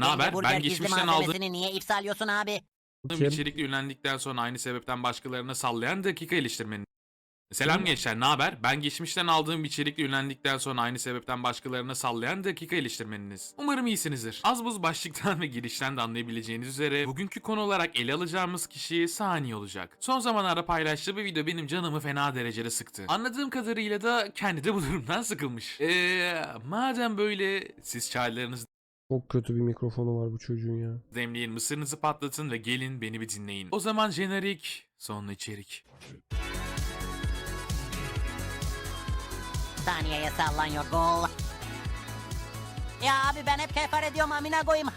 Ne haber? Ben geçmişten aldığım malzemesini niye ifsaliyorsun abi? Kim? içerikle ünlendikten sonra aynı sebepten başkalarına sallayan dakika eleştirmeni. Selam gençler, ne haber? Ben geçmişten aldığım içerikle ünlendikten sonra aynı sebepten başkalarına sallayan dakika eleştirmeniniz. Umarım iyisinizdir. Az buz başlıktan ve girişten de anlayabileceğiniz üzere bugünkü konu olarak ele alacağımız kişi Sani olacak. Son zamanlarda paylaştığı bir video benim canımı fena derecede sıktı. Anladığım kadarıyla da kendi de bu durumdan sıkılmış. Eee madem böyle siz çaylarınızı Çok kötü bir mikrofonu var bu çocuğun ya. demleyin, mısırınızı patlatın ve gelin beni bir dinleyin. O zaman jenerik, sonra içerik. Saniyeye sallanıyor gol. Ya abi ben hep kefar ediyorum amına koyayım.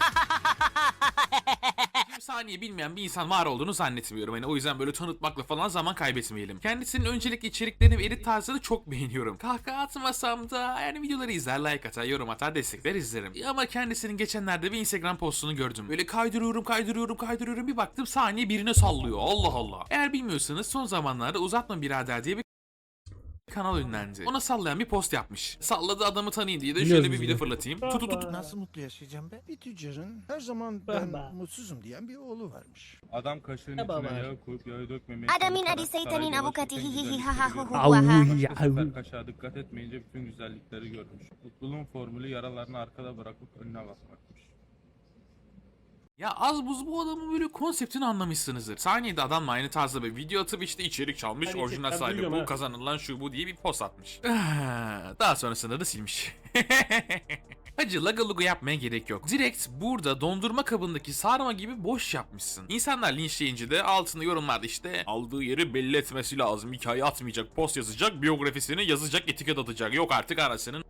Saniye bilmeyen bir insan var olduğunu zannetmiyorum. Yani o yüzden böyle tanıtmakla falan zaman kaybetmeyelim. Kendisinin öncelikle içeriklerini ve edit tarzını çok beğeniyorum. Kahkaha atmasam da yani videoları izler, like atar, yorum atar, destekler izlerim. Ama kendisinin geçenlerde bir Instagram postunu gördüm. Böyle kaydırıyorum, kaydırıyorum, kaydırıyorum bir baktım saniye birine sallıyor. Allah Allah. Eğer bilmiyorsanız son zamanlarda Uzatma Birader diye bir kanal ünlendi. Ona sallayan bir post yapmış. Salladı adamı tanıyın diye de Biliyoruz şöyle bir biz video de. fırlatayım. Tut tut tut. Nasıl mutlu yaşayacağım be? Bir tüccarın her zaman ben mutsuzum diyen bir oğlu varmış. Adam kaşığın Ne baba? içine yağı koyup yağı dökmemeye Adamin adi seytanin avukatı hi hi hi ha ha hu hu ha ha. ya, sefer kaşığa dikkat etmeyince bütün güzellikleri görmüş. Mutluluğun formülü yaralarını arkada bırakıp önüne bakmakmış. Ya az buz bu adamın böyle konseptini anlamışsınızdır. Saniyede adamla aynı tarzda bir video atıp işte içerik çalmış, Hani orijinal ben sahibi duyuyorum bu, ha. kazanılan şu bu diye bir post atmış. Ah, Daha sonrasında da silmiş. Hacı laga luga yapmaya gerek yok. Direkt burada dondurma kabındaki sarma gibi boş yapmışsın. İnsanlar linçleyince de altında yorumlarda işte aldığı yeri belli etmesi lazım. Hikaye atmayacak, post yazacak, biyografisini yazacak, etiket atacak. Yok artık arasının.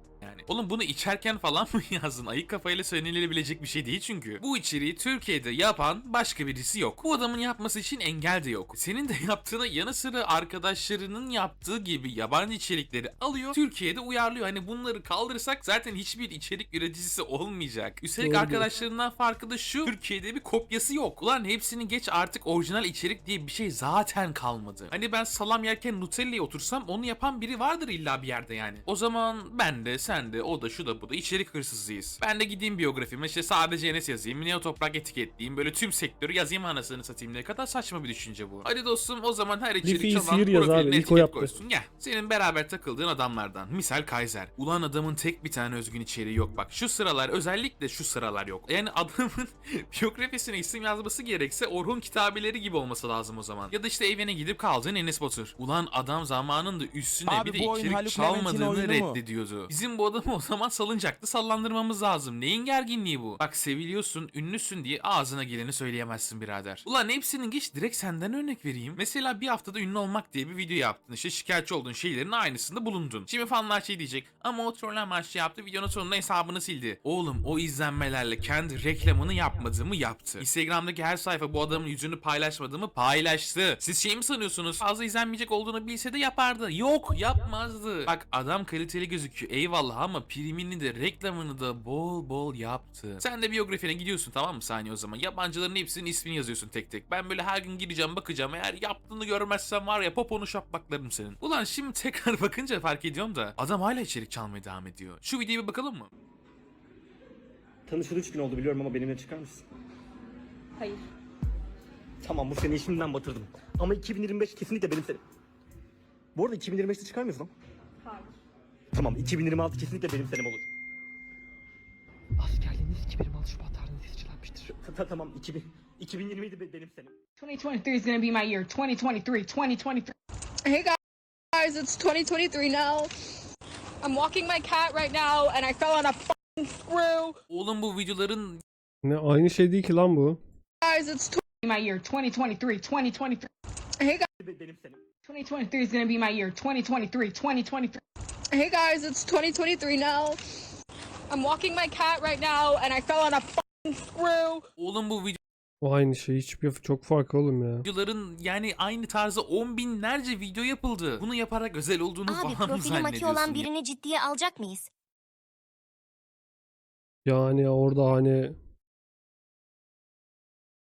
Oğlum bunu içerken falan mı yazdın? Ayık kafayla söylenilebilecek bir şey değil çünkü. Bu içeriği Türkiye'de yapan başka birisi yok. Bu adamın yapması için engel de yok. Senin de yaptığına yanı sıra arkadaşlarının yaptığı gibi yabancı içerikleri alıyor, Türkiye'de uyarlıyor. Hani bunları kaldırırsak zaten hiçbir içerik üreticisi olmayacak. Üstelik Doğru arkadaşlarından farkı da şu, Türkiye'de bir kopyası yok. Ulan hepsini geç artık orijinal içerik diye bir şey zaten kalmadı. Hani ben salam yerken Nutella'ya otursam onu yapan biri vardır illa bir yerde yani. O zaman ben de sen de o da şu da bu da içerik hırsızıyız. Ben de gideyim biyografime işte sadece Enes yazayım, Neo Toprak etiketleyeyim, böyle tüm sektörü yazayım anasını satayım ne kadar saçma bir düşünce bu. Hadi dostum o zaman her içerik Lifi çalan sihir yaz abi, profiline ilk o etiket yaptı. koysun. Gel. Senin beraber takıldığın adamlardan. Misal Kaiser. Ulan adamın tek bir tane özgün içeriği yok bak. Şu sıralar özellikle şu sıralar yok. Yani adamın biyografisine isim yazması gerekse Orhun kitabeleri gibi olması lazım o zaman. Ya da işte evine gidip kaldığın Enes Batur. Ulan adam zamanında üstüne Abi bir de bu oyun içerik Haluk çalmadığını Levent'in oyunu mu? reddediyordu. Bizim bu adamı o zaman salıncakta sallandırmamız lazım. Neyin gerginliği bu? Bak seviliyorsun, ünlüsün diye ağzına geleni söyleyemezsin birader. Ulan hepsinin geç direkt senden örnek vereyim. Mesela bir haftada ünlü olmak diye bir video yaptın. İşte şikayetçi olduğun şeylerin aynısında bulundun. Şimdi fanlar şey diyecek. Ama o troll amaçlı yaptı. Videonun sonunda hesabını sildi. Oğlum o izlenmelerle kendi reklamını yapmadığımı yaptı. Instagram'daki her sayfa bu adamın yüzünü paylaşmadığımı paylaştı. Siz şey mi sanıyorsunuz? Fazla izlenmeyecek olduğunu bilse de yapardı. Yok yapmazdı. Bak adam kaliteli gözüküyor. Eyvallah ama primini de reklamını da bol bol yaptı. Sen de biyografine gidiyorsun tamam mı saniye o zaman? Yabancıların hepsinin ismini yazıyorsun tek tek. Ben böyle her gün gireceğim bakacağım. Eğer yaptığını görmezsem var ya poponu şapmaklarım senin. Ulan şimdi tekrar bakınca fark ediyorum da adam hala içerik çalmaya devam ediyor. Şu videoya bir bakalım mı? Tanışılı 3 gün oldu biliyorum ama benimle çıkar mısın? Hayır. Tamam bu seni şimdiden batırdım. Ama 2025 kesinlikle benim senem. Bu arada 2025'te çıkar mıyız lan? Tamam 2026 kesinlikle benim senem olur. Askerliğiniz 2026 Şubat tarihinde seçilenmiştir. Tamam 2000, 2027 be- benim senem. 2023 is gonna be my year. 2023, 2023. Hey guys, it's 2023 now. I'm walking my cat right now and I fell on a fucking screw. Oğlum bu videoların Ne aynı şey değil ki lan bu. Guys, it's tw- My year. 2023, 2023. hey guys, Be- Benim senem. 2023 is gonna be my year. 2023, 2023. hey guys, it's 2023 now. I'm walking my cat right now and I fell on a fucking screw. oğlum bu O aynı şey hiçbir çok farkı oğlum ya. videoların yani aynı tarzda on binlerce video yapıldı. Bunu yaparak özel olduğunu Abi falan mı profili maki zannediyorsun? olan birini ciddiye alacak mıyız? Yani orada hani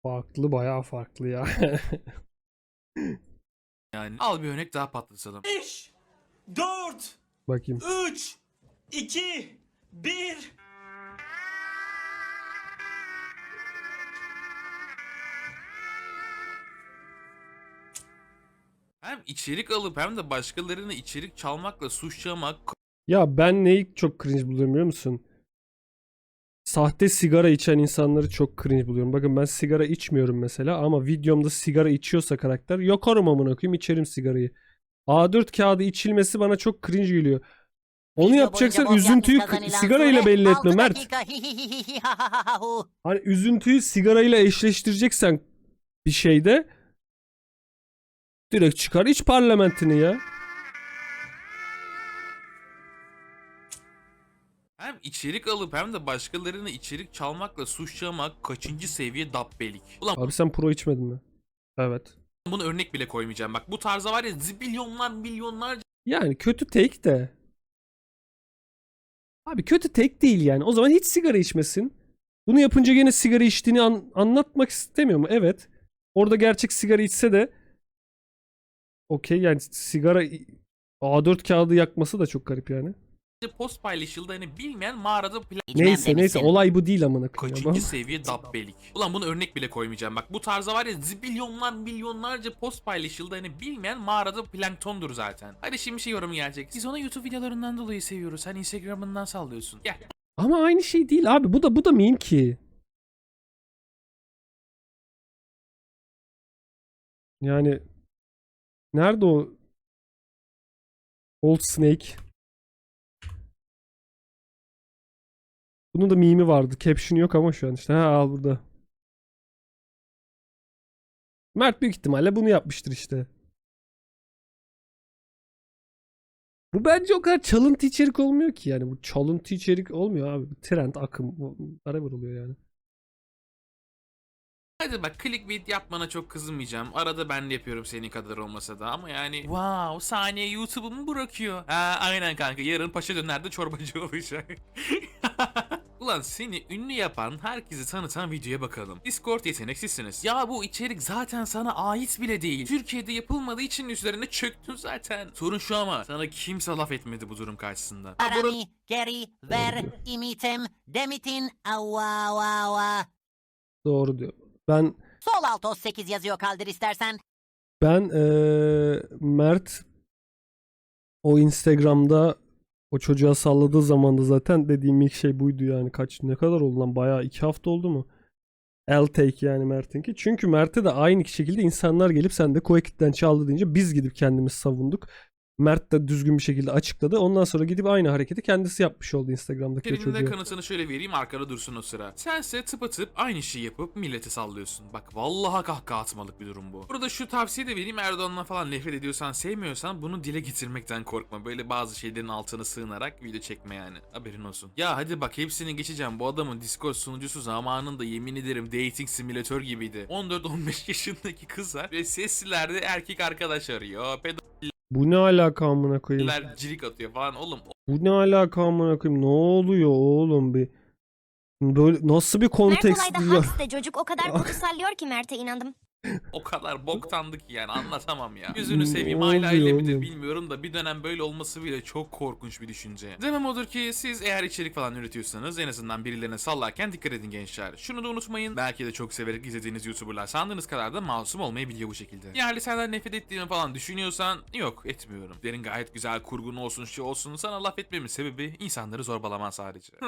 farklı bayağı farklı ya. Yani al bir örnek daha patlatalım. 5, 4, Bakayım. 3, 2, 1. Hem içerik alıp hem de başkalarını içerik çalmakla suçlamak Ya ben neyi çok cringe buluyorum biliyor musun? Sahte sigara içen insanları çok cringe buluyorum. Bakın ben sigara içmiyorum mesela ama videomda sigara içiyorsa karakter yakarım amına koyayım içerim sigarayı. A4 kağıdı içilmesi bana çok cringe geliyor. Onu Video yapacaksan boyunca bol üzüntüyü yapmış kazanılan sigarayla süre belli etme altı Mert. dakika. Hihihihihihahahu. Hani üzüntüyü sigarayla eşleştireceksen bir şeyde direkt çıkar iç parlamentini ya. hem içerik alıp hem de başkalarını içerik çalmakla suçlamak kaçıncı seviye dabbelik. Ulan Abi sen pro içmedin mi? Evet. Bunu örnek bile koymayacağım. Bak bu tarza var ya zibilyonlar milyonlarca Yani kötü tek de. Abi kötü tek değil yani. O zaman hiç sigara içmesin. Bunu yapınca gene sigara içtiğini an- anlatmak istemiyor mu? Evet. Orada gerçek sigara içse de okey yani sigara A4 kağıdı yakması da çok garip yani. Post paylaşıldı hani bilmeyen mağarada plan Neyse neyse olay bu değil amına koyayım. kaçıncı seviye dabbelik. Ulan bunu örnek bile koymayacağım. Bak bu tarza var ya zibilyonlar milyonlarca post paylaşıldı hani bilmeyen mağarada planktondur zaten. Hadi şimdi şey yorumu gelecek. Biz ona YouTube videolarından dolayı seviyoruz. Sen Instagram'ından sallıyorsun. Gel. Ama aynı şey değil abi. Bu da bu da meme ki. Yani nerede o Old Snake? Bunun da meme'i vardı. Caption yok ama şu an işte. Ha al burada. Mert büyük ihtimalle bunu yapmıştır işte. Bu bence o kadar çalıntı içerik olmuyor ki yani. Bu çalıntı içerik olmuyor abi. Trend, akım. Beraber oluyor yani. Hadi bak clickbait yapmana çok kızmayacağım. Arada ben de yapıyorum senin kadar olmasa da ama yani wow saniye YouTube'umu bırakıyor. Ha aynen kanka yarın paşa dönerde çorbacı olacak. Ulan seni ünlü yapan, herkesi tanıtan videoya bakalım. Discord yeteneksizsiniz. Ya bu içerik zaten sana ait bile değil. Türkiye'de yapılmadığı için üzerine çöktün zaten. Sorun şu ama sana kimse laf etmedi bu durum karşısında. Arami, geri, ver, imitem, demitin, ava, ava, ava. Doğru diyor. Ben Sol alt 38 yazıyor kaldır istersen. ben eee, Mert o Instagram'da o çocuğa salladığı zaman da zaten dediğim ilk şey buydu yani. Kaç ne kadar oldu lan? Bayağı iki hafta oldu mu? El take yani Mert'inki. Çünkü Mert'e de aynı şekilde insanlar gelip sen de Quake'den çaldı deyince biz gidip kendimiz savunduk. Mert de düzgün bir şekilde açıkladı. Ondan sonra gidip aynı hareketi kendisi yapmış oldu Instagram'daki Birinin de çocuğa. kanıtını şöyle vereyim arkada dursun o sıra. Sense tıpatıp aynı şeyi yapıp millete sallıyorsun. Bak vallahi kahkaha atmalık bir durum bu. Burada şu tavsiye de vereyim Erdoğan'la falan nefret ediyorsan sevmiyorsan bunu dile getirmekten korkma. Böyle bazı şeylerin altına sığınarak video çekme yani. Haberin olsun. Ya hadi bak hepsini geçeceğim. Bu adamın Discord sunucusu zamanında yemin ederim dating simülatör gibiydi. 14-15 yaşındaki kızlar ve seslilerde erkek arkadaş arıyor. Bu ne alaka amına koyayım? Cirik atıyor falan. Oğlum Bu ne alaka amına koyayım? Ne oluyor oğlum bir? Böyle nasıl bir Mert kontekst olayda diyor? hapiste çocuk o kadar sallıyor ki Mert'e inandım. O kadar boktandı ki yani anlatamam ya. Yüzünü Ne seveyim hala öyle midir bilmiyorum da bir dönem böyle olması bile çok korkunç bir düşünce. Demem odur ki siz eğer içerik falan üretiyorsanız en azından birilerine sallarken dikkat edin gençler. Şunu da unutmayın belki de çok severek izlediğiniz YouTuber'lar sandığınız kadar da masum olmayabiliyor bu şekilde. Yani senden nefret ettiğimi falan düşünüyorsan yok etmiyorum. Derin gayet güzel kurgun olsun şey olsun sana laf etmemin sebebi insanları zorbalaman sadece.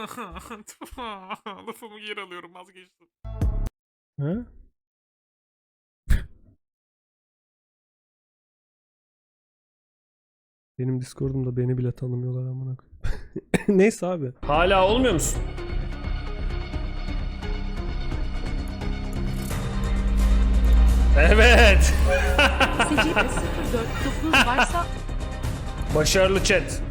Lafımı geri alıyorum vazgeçtim. Ha? Benim Discord'umda beni bile tanımıyorlar amına koyayım. Neyse abi. Hala olmuyor musun? Evet. Secde 04 varsa Başarılı chat.